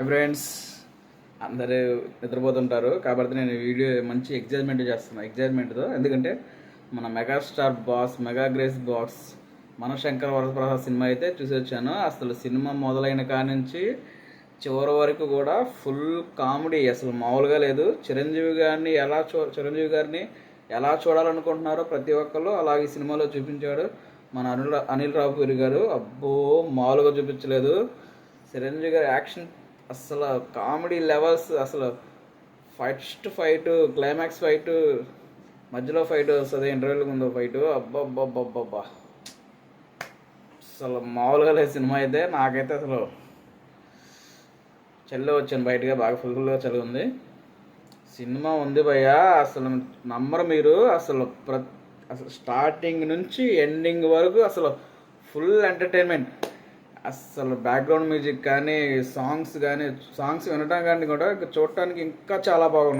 Hi friends అందరూ నిద్రపోతుంటారు. కాబట్టి నేను వీడియో మంచి ఎగ్జైట్మెంట్ చేస్తున్నాను ఎగ్జైట్మెంట్తో ఎందుకంటే మన megastar boss mega grace boss మన శంకర్ వరప్రసాద్ సినిమా అయితే చూసి వచ్చాను. అసలు సినిమా మొదలైన కాడ నుంచి చివరి వరకు కూడా ఫుల్ కామెడీ అసలు మామూలుగా లేదు. చిరంజీవి గారిని ఎలా చూ చిరంజీవి గారిని ఎలా చూడాలనుకుంటున్నారో ప్రతి ఒక్కరు అలాగే సినిమాలో చూపించాడు. మన అనిల్ అనిల్ రావుపూరి గారు. అబ్బో మామూలుగా చూపించలేదు. చిరంజీవి గారి యాక్షన్ అసలు కామెడీ లెవెల్స్ అసలు ఫస్ట్ ఫైట్ క్లైమాక్స్ ఫైట్ మధ్యలో ఫైట్ వస్తుంది ఇంటర్వ్యూల ముందు ఫైట్. అబ్బబ్బబ్బబ్బబ్బా. అసలు మామూలుగా లేదు సినిమా అయితే. నాకైతే అసలు చల్లి వచ్చాను బయటగా బాగా ఫుల్గా చలి ఉంది సినిమా ఉంది భయ్యా. అసలు నమ్మరు మీరు. అసలు ప్ర అసలు స్టార్టింగ్ నుంచి ఎండింగ్ వరకు అసలు ఫుల్ ఎంటర్టైన్మెంట్. అసలు బ్యాక్గ్రౌండ్ మ్యూజిక్ కానీ సాంగ్స్ కానీ సాంగ్స్ వినడం కానీ కూడా చూడటానికి ఇంకా చాలా బాగుంది.